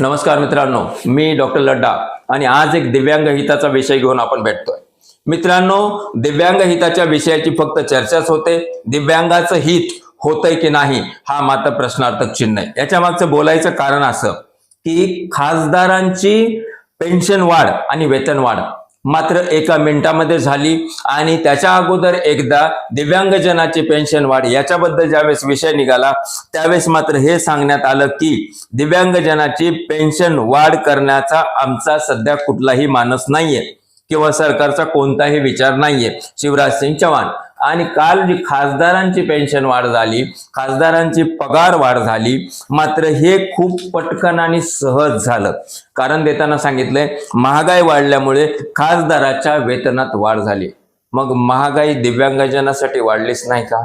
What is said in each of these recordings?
नमस्कार मित्रांनो मी डॉक्टर लड्डा आणि आज एक दिव्यांग हिताचा विषय घेऊन आपण भेटतोय. मित्रांनो दिव्यांग हिताच्या विषयाची फक्त चर्चाच होते दिव्यांगाचं हित होतंय की नाही हा मात्र प्रश्नार्थक चिन्ह आहे. याच्या मागचं बोलायचं कारण असं की खासदारांची पेन्शन वाढ आणि वेतन वाढ मात्र एका मिनिटामध्ये झाली. आणि त्याच्या अगोदर एकदा दिव्यांगजनाची पेन्शन वाढ याच्याबद्दल ज्यावेळेस विषय निघाला त्यावेळेस मात्र हे सांगण्यात आलं की दिव्यांगजनाची पेन्शन वाढ करण्याचा आमचा सध्या कुठलाही मानस नाहीये किंवा सरकारचा कोणताही विचार नाहीये. शिवराज सिंग चव्हाण आणि काल जी खासदारांची पेन्शन वाढ झाली खासदारांची पगार वाढ झाली मात्र हे खूप पटकन आणि सहज झालं. कारण देताना सांगितलंय महागाई वाढल्यामुळे खासदाराच्या वेतनात वाढ झाली. मग महागाई दिव्यांगजनासाठी वाढलीच नाही का?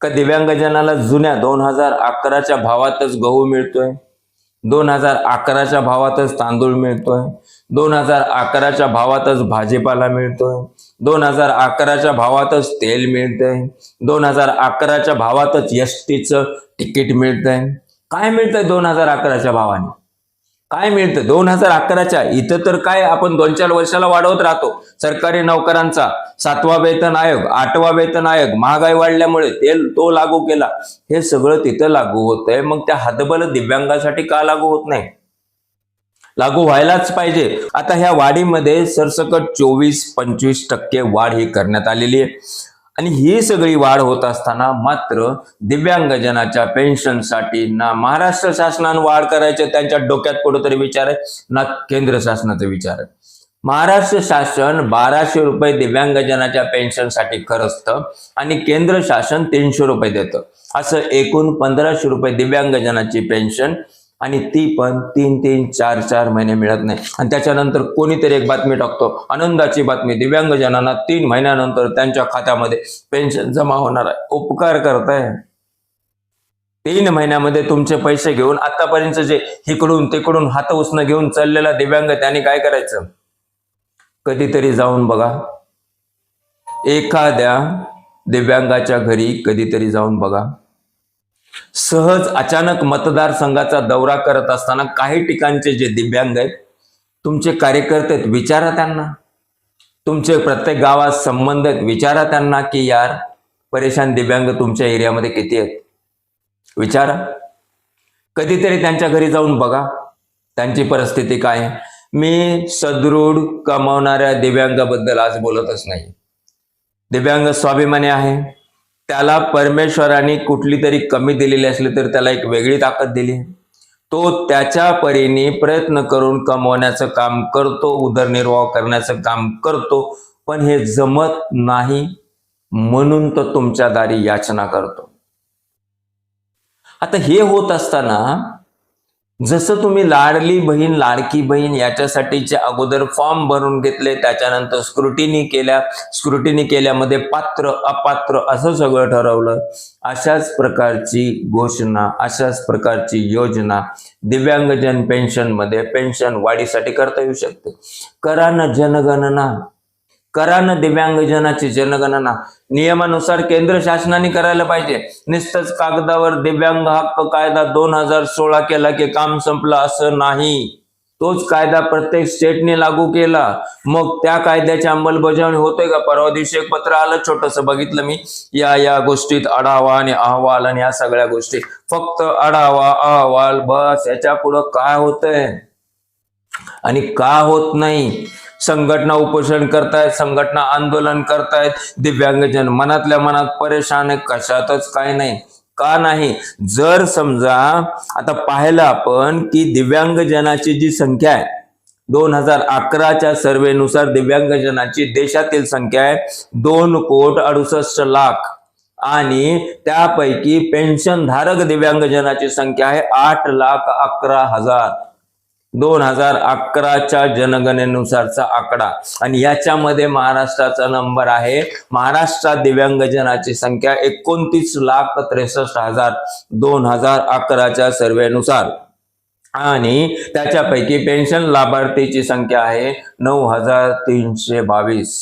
का दिव्यांगजनाला जुन्या दोन हजार अकराच्या भावातच गहू मिळतोय? दोन हजार अकराच्या भावातच तांदूळ मिळतोय. दोन हजार अकराच्या भावातच भाजीपाला मिळतोय. दोन हजार अकराच्या भावातच तेल मिळतंय. दोन हजार अकराच्या भावातच एस टीचं तिकीट मिळतंय. काय मिळतंय दोन हजार अकराच्या भावाने? काय मिळतं? दोन हजार अकराच्या इथं तर काय आपण दोन चार वर्षाला वाढवत राहतो. सरकारी नोकरांचा सातवा वेतन आयोग आठवा वेतन आयोग महागाई वाढल्यामुळे ते तो लागू केला. हे सगळं तिथं लागू होतंय. मग त्या हातबल दिव्यांगासाठी का लागू होत नाही? लागू व्हायलाच पाहिजे. आता ह्या वाढीमध्ये सरसकट चोवीस पंचवीस टक्के वाढ ही करण्यात आलेली आहे. आणि ही सगळी वाढ होत असताना मात्र दिव्यांगजनाच्या पेन्शनसाठी ना महाराष्ट्र शासनानं वाढ करायचे त्यांच्या डोक्यात कुठेतरी विचार आहे ना केंद्र शासनाचा विचार आहे. महाराष्ट्र शासन बाराशे रुपये दिव्यांगजनाच्या पेन्शनसाठी खरचतं आणि केंद्र शासन तीनशे रुपये देतं. असं एकूण पंधराशे रुपये दिव्यांगजनाची पेन्शन आणि ती पण तीन तीन चार चार महिने मिळत नाही. आणि त्याच्यानंतर कोणीतरी एक बातमी टाकतो. आनंदाची बातमी. दिव्यांगजनांना तीन महिन्यानंतर त्यांच्या खात्यामध्ये पेन्शन जमा होणार आहे. उपकार करताय. तीन महिन्यामध्ये तुमचे पैसे घेऊन आतापर्यंत जे इकडून तिकडून हात उसणं घेऊन चाललेला दिव्यांग त्याने काय करायचं? कधीतरी जाऊन बघा. एखाद्या दिव्यांगाच्या घरी कधीतरी जाऊन बघा. सहज अचानक मतदारसंघाचा दौरा करत असताना काही ठिकाणचे जे दिव्यांग आहेत तुमचे कार्यकर्ते आहेत विचारा त्यांना. तुमचे प्रत्येक गावात संबंध आहेत विचारा त्यांना की यार परेशान दिव्यांग तुमच्या एरियामध्ये किती आहेत? विचारा. कधीतरी त्यांच्या घरी जाऊन बघा. त्यांची परिस्थिती काय आहे. मी सदृढ कमावणाऱ्या दिव्यांगाबद्दल आज बोलतच नाही. दिव्यांग स्वाभिमानी आहे. त्याला परमेश्वराने कुठली तरी कमी दिलेली असली तर त्याला एक वेगळी ताकद दिली. तो त्याच्या परीने प्रयत्न करून कमवण्याचं काम करतो उदरनिर्वाह करण्याचं काम करतो पण हे जमत नाही म्हणून तो तुमच्या दारी याचना करतो. आता हे होत असताना जसं तुम्ही लाडली बहीण लाडकी बहीण याच्यासाठीचे अगोदर फॉर्म भरून घेतले त्याच्यानंतर स्क्रुटिनी केल्या स्क्रुटिनी केल्यामध्ये पात्र अपात्र असं सगळं ठरवलं. अशाच प्रकारची घोषणा अशाच प्रकारची योजना दिव्यांगजन पेन्शनमध्ये पेन्शन वाढीसाठी करता येऊ शकते. करा ना जनगणना. करा ना दिव्यांगजनाची जनगणना. नियमानुसार केंद्र शासनाने करायला पाहिजे. नुसतंच कागदावर दिव्यांग हक्क कायदा दोन हजार सोळा केला की काम संपलं असं नाही. तोच कायदा प्रत्येक स्टेटने लागू केला. मग त्या कायद्याची अंमलबजावणी होते का? परवा दिवशी एक पत्र आलं छोटस बघितलं मी. या या गोष्टीत आढावा आणि अहवाल आणि या सगळ्या गोष्टी. फक्त आढावा अहवाल बस याच्या पुढं काय होतंय? आणि का होत नाही? संघटना उपोषण करतायत संघटना आंदोलन करतायत. दिव्यांगजन मनातल्या मनात परेशान आहे कशातच काय नाही. का नाही? जर समजा आता पाहिलं आपण की दिव्यांगजनाची जी संख्या आहे दोन हजार अकराच्या सर्वेनुसार दिव्यांगजनाची देशातील संख्या आहे दोन कोट अडुसष्ट लाख. आणि त्यापैकी पेन्शन धारक दिव्यांगजनाची संख्या आहे आठ लाख अकरा हजार. दोन हजार अकराच्या जनगणनेनुसारचा आकडा. आणि याच्यामध्ये महाराष्ट्राचा नंबर आहे. महाराष्ट्रात दिव्यांगजनाची संख्या एकोणतीस लाख त्रेसष्ट हजार दोन हजार अकराच्या सर्वेनुसार आणि त्याच्यापैकी पेन्शन लाभार्थीची संख्या आहे नऊ हजार तीनशे बावीस.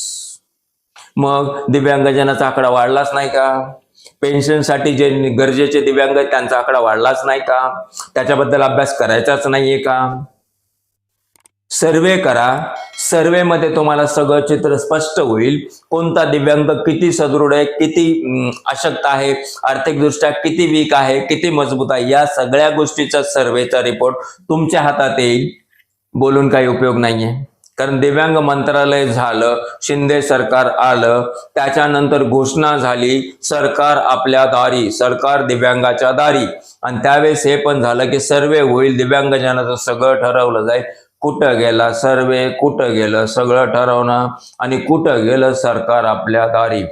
मग दिव्यांगजनाचा आकडा वाढलाच नाही का? पेन्शनसाठी जे गरजेचे दिव्यांग त्यांचा आकडा वाढलाच नाही का? त्याच्याबद्दल अभ्यास करायचाच नाहीये का? सर्वे करा. सर्वेमध्ये तुम्हाला सगळं चित्र स्पष्ट होईल. कोणता दिव्यांग किती सदृढ आहे किती अशक्त आहे आर्थिकदृष्ट्या किती वीक आहे किती मजबूत आहे या सगळ्या गोष्टीचा सर्वेचा रिपोर्ट तुमच्या हातात येईल. बोलून काही उपयोग नाहीये. कारण दिव्यांग मंत्रालय झालं शिंदे सरकार आलं त्याच्यानंतर घोषणा झाली सरकार आपल्या दारी सरकार दिव्यांगाच्या दारी. आणि त्यावेळेस हे पण झालं की सर्वे होईल दिव्यांगजनाचं सगळं ठरवलं जाईल. कुठं गेला सर्वे कुठं गेलं सगळं ठरवणं आणि कुठं गेलं सरकार आपल्या दारी.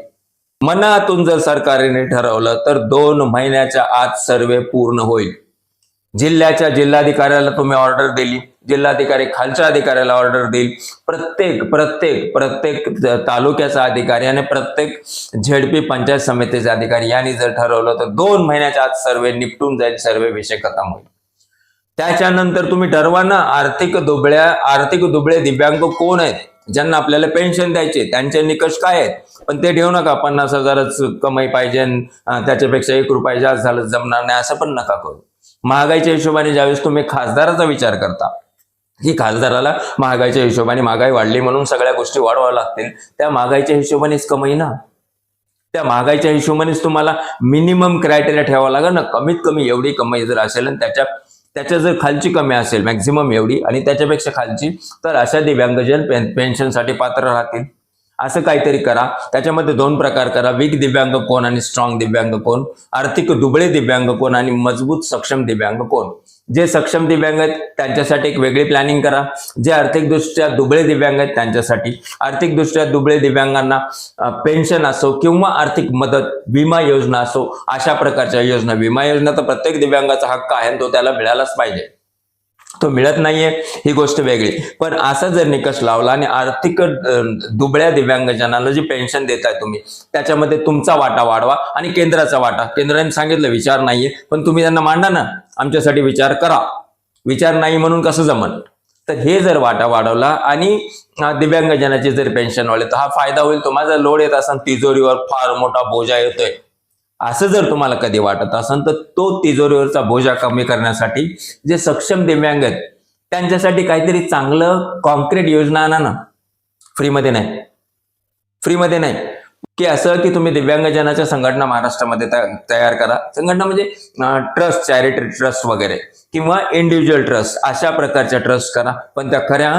मनातून जर सरकारने ठरवलं तर दोन महिन्याच्या आत सर्वे पूर्ण होईल. जिल्ह्याच्या जिल्हाधिकाऱ्याला तुम्ही ऑर्डर दिली जिल्हाधिकारी खालच्या अधिकाऱ्याला ऑर्डर देईल. प्रत्येक प्रत्येक प्रत्येक तालुक्याचा अधिकारी आणि प्रत्येक झेडपी पंचायत समितीचे अधिकारी यांनी जर ठरवलं तर दोन महिन्याच्या आत सर्वे निपटून जाईल सर्वे विषय खतम होईल. त्याच्यानंतर तुम्ही ठरवा ना आर्थिक दुबळ्या आर्थिक दुबळे दिव्यांग कोण आहेत? ज्यांना आपल्याला पेन्शन द्यायचे त्यांचे निकष काय आहेत? पण ते ठेवू नका पन्नास हजारच कमाई पाहिजे त्याच्यापेक्षा एक रुपया जास्त झालं जमणार नाही असं पण नका करू. महागाईच्या हिशोबाने ज्यावेळेस तुम्ही खासदाराचा विचार करता की खासदाराला महागाईच्या हिशोबाने महागाई वाढली म्हणून सगळ्या गोष्टी वाढवाव्या लागतील त्या महागाईच्या हिशोबानेच कमाई ना. त्या महागाईच्या हिशोबानेच तुम्हाला मिनिमम क्रायटेरिया ठेवावा लागेल ना कमीत कमी एवढी कमाई जर असेल आणि त्याच्या त्याच्या जर खालची कमी असेल मॅक्झिमम एवढी आणि त्याच्यापेक्षा खालची तर अशा दिव्यांगजन पेन पेन्शनसाठी पात्र राहतील. असं काहीतरी करा. त्याच्यामध्ये दोन प्रकार करा. वीक दिव्यांग कोण आणि स्ट्रॉंग दिव्यांग कोण? आर्थिक दुबळे दिव्यांग कोण आणि मजबूत सक्षम दिव्यांग कोण? जे सक्षम दिव्यांग आहेत त्यांच्यासाठी एक वेगळी प्लॅनिंग करा. जे आर्थिकदृष्ट्या दुबळे दिव्यांग आहेत त्यांच्यासाठी आर्थिकदृष्ट्या दुबळे दिव्यांगांना पेन्शन असो किंवा आर्थिक मदत विमा योजना असो अशा प्रकारच्या योजना. विमा योजना तर प्रत्येक दिव्यांगाचा हक्क आहे आणि तो त्याला मिळालाच पाहिजे. तो मिळत नाहीये ही गोष्ट वेगळी. पण असा जर निकष लावला आणि आर्थिक दुबळ्या दिव्यांगजनाला जी पेन्शन देताय तुम्ही त्याच्यामध्ये तुमचा वाटा वाढवा आणि केंद्राचा वाटा. केंद्राने सांगितलं विचार नाहीये. पण तुम्ही त्यांना मांडा ना. आमच्यासाठी विचार करा. विचार नाही म्हणून कसं जमन? तर हे जर वाटा वाढवला आणि दिव्यांगजनाचे दिव्यांगजनाची जर पेन्शन वाढले तर हा फायदा होईल. तुम्हाला लोड येत असेल तिजोरीवर फार मोठा बोजा येतोय. असं जर तुम्हाला कधी वाटत असेल तर तो तिजोरीवरचा बोजा कमी करण्यासाठी जे सक्षम दिव्यांग आहेत त्यांच्यासाठी काहीतरी चांगलं कॉन्क्रीट योजना आणा ना. फ्रीमध्ये नाही. फ्रीमध्ये नाही. की असं की तुम्ही दिव्यांगजनाच्या संघटना महाराष्ट्रामध्ये तयार करा. संघटना म्हणजे ट्रस्ट चॅरिटी ट्रस्ट वगैरे किंवा इंडिव्हिज्युअल ट्रस्ट अशा प्रकारच्या ट्रस्ट करा. पण त्या खऱ्या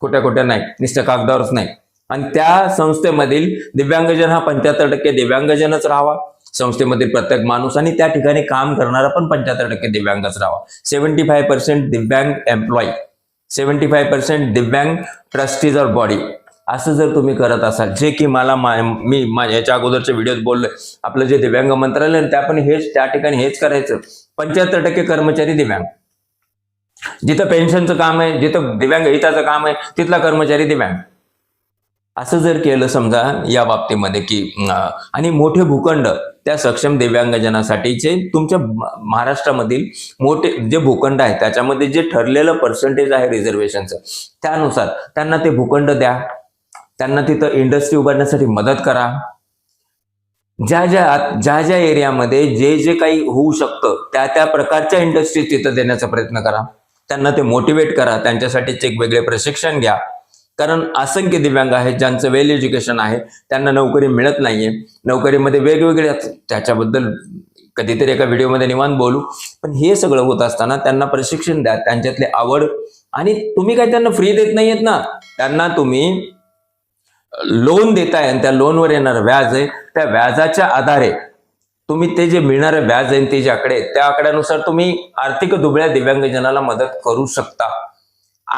कुठ्या कुठ्या नाही. नुसत्या कागदावरच नाही. आणि त्या संस्थेमधील दिव्यांगजन हा पंच्याहत्तर टक्के दिव्यांगजनच राहावा. संस्थेमधील प्रत्येक माणूस आणि त्या ठिकाणी काम करणारा पण पंच्याहत्तर टक्के दिव्यांगच राहावा. सेव्हन्टी फाय पर्सेंट दिव्यांग एम्प्लॉई सेव्हन्टी फाय पर्सेंट दिव्यांग ट्रस्टीज ऑर बॉडी असं जर तुम्ही करत असाल जे की मला मा- मी मा- याच्या अगोदरच्या व्हिडिओत बोललोय आपलं जे दिव्यांग मंत्रालय त्या पण हेच त्या ठिकाणी हेच करायचं. पंच्याहत्तर टक्के कर्मचारी दिव्यांग. जिथं पेन्शनचं काम आहे जिथं दिव्यांग हिताचं काम आहे तिथला कर्मचारी दिव्यांग. असं जर केलं समजा या बाबतीमध्ये की आणि मोठे भूखंड त्या सक्षम दिव्यांगजनासाठीचे तुमच्या महाराष्ट्रामधील मोठे जे भूखंड आहे त्याच्यामध्ये जे ठरलेलं पर्सेंटेज आहे रिझर्वेशनचं त्यानुसार त्यांना ते भूखंड द्या. त्यांना तिथं इंडस्ट्री उभारण्यासाठी मदत करा. ज्या ज्या ज्या ज्या एरियामध्ये जे जे काही होऊ शकतं त्या त्या प्रकारच्या इंडस्ट्री तिथं देण्याचा प्रयत्न करा. त्यांना ते मोटिवेट करा. त्यांच्यासाठीचे एक वेगळे प्रशिक्षण घ्या. कारण असंख्य दिव्यांग आहेत ज्यांचं वेल एज्युकेशन आहे त्यांना नोकरी मिळत नाहीये. नोकरीमध्ये वेगवेगळ्या त्याच्याबद्दल कधीतरी एका व्हिडिओमध्ये निवांत बोलू. पण हे सगळं होत असताना त्यांना प्रशिक्षण द्या त्यांच्यातली आवड. आणि तुम्ही काय त्यांना फ्री देत नाहीयेत ना? त्यांना तुम्ही लोन देताय आणि त्या लोनवर येणार व्याज आहे. त्या व्याजाच्या आधारे तुम्ही ते जे मिळणारं व्याज आहे ते जे आकडे त्या आकड्यानुसार तुम्ही आर्थिक दुबळ्या दिव्यांगजनाला मदत करू शकता.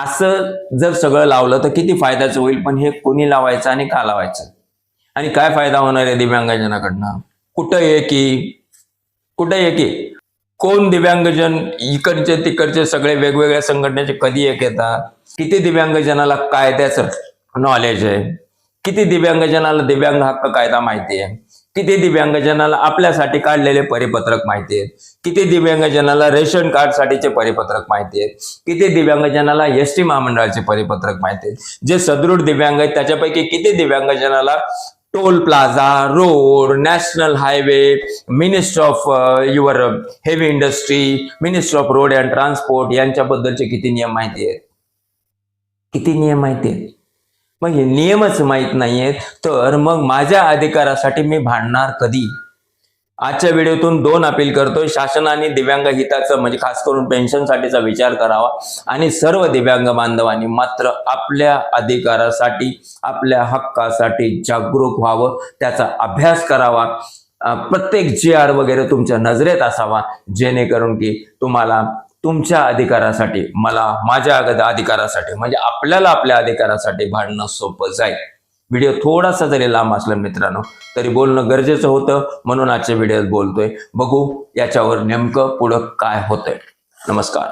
असं जर सगळं लावलं तर किती फायद्याचं होईल? पण हे कोणी लावायचं आणि का लावायचं? आणि काय फायदा होणार आहे दिव्यांगजनाकडनं? कुठं आहे की? कुठं आहे की? कोण दिव्यांगजन इकडचे तिकडचे सगळे वेगवेगळ्या संघटनेचे कधी एक येतात? किती दिव्यांगजनाला कायद्याचं नॉलेज आहे? किती दिव्यांगजनाला दिव्यांग हक्क कायदा माहिती आहे? किती दिव्यांगजनाला आपल्यासाठी काढलेले परिपत्रक माहिती आहेत? किती दिव्यांगजनाला रेशन कार्ड साठीचे परिपत्रक माहिती आहेत? किती दिव्यांगजनाला एस टी महामंडळाचे परिपत्रक माहिती आहेत? जे सदृढ दिव्यांग आहेत त्याच्यापैकी किती दिव्यांगजनाला toll plaza road national highway minister of your heavy industry minister of road and transport यांच्याबद्दलचे किती नियम माहिती आहेत? किती नियम माहिती आहेत? मग हे नियमच माहीत नाहीयेत. तर मग माझ्या अधिकारासाठी मी भांडणार कधी? आजच्या व्हिडिओतून दोन अपील करतोय. शासनाने दिव्यांग हिताचं म्हणजे खास करून पेन्शनसाठीचा विचार करावा. आणि सर्व दिव्यांग बांधवांनी मात्र आपल्या अधिकारासाठी आपल्या हक्कासाठी जागरूक व्हावं. त्याचा अभ्यास करावा. प्रत्येक जे आर वगैरे तुमच्या नजरेत असावा. जेणेकरून की तुम्हाला तुमच्या अधिकारासाठी मला माझ्या अग- अधिकारासाठी म्हणजे आपल्याला आपल्या अधिकारासाठी भांडणं सोपं जाईल. व्हिडिओ थोडासा जरी लांब असला मित्रांनो तरी बोलणं गरजेचं होतं म्हणून आजच्या व्हिडिओत बोलतोय. बघू याच्यावर नेमकं पुढं काय होतंय. नमस्कार.